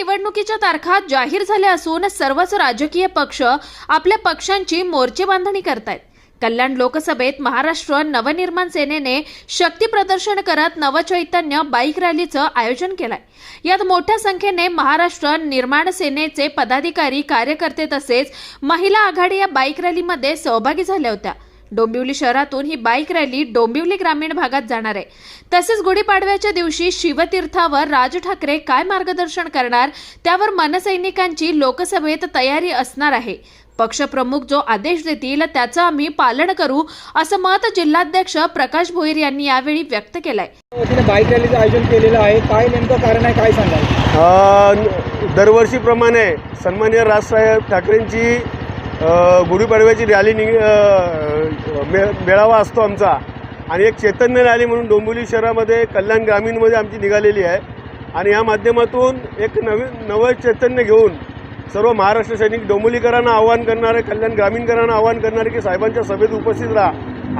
निवडणुकीच्या तारखा जाहीर झाल्या असून सर्वच राजकीय पक्ष आपल्या पक्षांची मोर्चे बांधणी करतायत. कल्याण लोकसभेत महाराष्ट्र नवनिर्माण सेनेने शक्ती प्रदर्शन करत नवचैतन्य बाईक रॅलीचं आयोजन केलंय. यात मोठ्या संख्येने महाराष्ट्र निर्माण सेनेचे पदाधिकारी कार्यकर्ते तसेच महिला आघाडी या बाईक रॅलीमध्ये सहभागी झाल्या होत्या. डोंबिवली शहरातून ही बाईक रॅली डोंबिवली ग्रामीण भागात जाणार आहे. तसेच गुढीपाडव्याच्या दिवशी शिवतीर्थावर राज ठाकरे काय मार्गदर्शन करणार त्यावर मनसैनिकांची लोकसभेत तयारी असणार आहे. पक्षप्रमुख जो आदेश देतील त्याचं आम्ही पालन करू असं मत जिल्हाध्यक्ष प्रकाश भोईर यांनी यावेळी व्यक्त केलंय. बाईक रॅलीचं आयोजन केलेलं आहे. काय नेमकं कारण आहे काय सांगाल? अ, दरवर्षीप्रमाणे सन्मान्य राजसाहेब ठाकरेंची गुढीपाडव्याची रॅली निघ मे मेळावा असतो आमचा. आणि एक चैतन्य रॅली म्हणून डोंबिवली शहरामध्ये कल्याण ग्रामीणमध्ये आमची निघालेली आहे. आणि या माध्यमातून एक नवीन नवं चैतन्य घेऊन सर्व महाराष्ट्र सैनिक डोंबिवलीकरांना आवाहन करणारे कल्याण ग्रामीणकरांना आवाहन करणारे की साहेबांच्या सभेत उपस्थित राहा.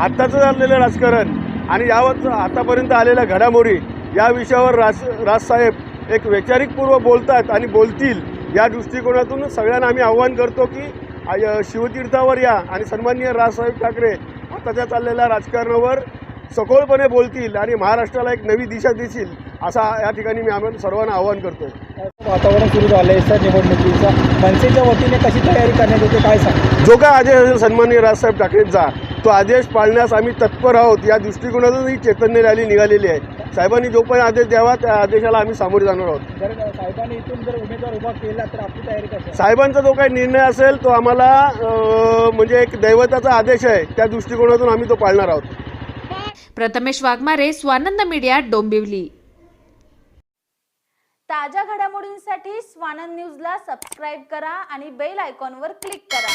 आत्ताचं झालेलं राजकारण आणि यावर आतापर्यंत आलेल्या घडामोडी या विषयावर राज राजसाहेब एक वैचारिकपूर्व बोलतात आणि बोलतील या दृष्टिकोनातून सगळ्यांना आम्ही आव्हान करतो की आय- शिवतीर्थावर या आणि सन्माननीय राजसाहेब ठाकरे आताच्या चाललेल्या राजकारणावर सखोलपणे बोलतील आणि महाराष्ट्राला एक नवी दिशा देतील असा या ठिकाणी मी आम्हाला सर्वांना आवाहन करतो वातावरण सुरू झालं आहे सर निवडणुकीचं. मनसेच्या वतीने कशी तयारी करण्यात येते काय सांगा? जो काय आदेश असेल सन्माननीय राजसाहेब ठाकरेंचा तो आदेश पाळण्यास आम्ही तत्पर आहोत. या दृष्टिकोनातून ही चैतन्य रॅली निघालेली आहे. साहेबांनी जो पण आदेश द्यावा त्या आदेशाला आम्ही सामोरे जाणार आहोत. जर साहेबांनी इथून जर उमेदवार उभा केला तर आपली तयारी कशी? साहेबांचा जो काही निर्णय असेल तो आम्हाला अं, म्हणजे एक दैवताचा आदेश आहे त्या दृष्टिकोनातून आम्ही तो पाळणार आहोत. प्रथमेश वाघमारे स्वानंद मीडिया डोंबिवली. ताज्या घडामोडींसाठी स्वानंद न्यूजला सबस्क्राईब करा आणि बेल आयकॉनवर क्लिक करा.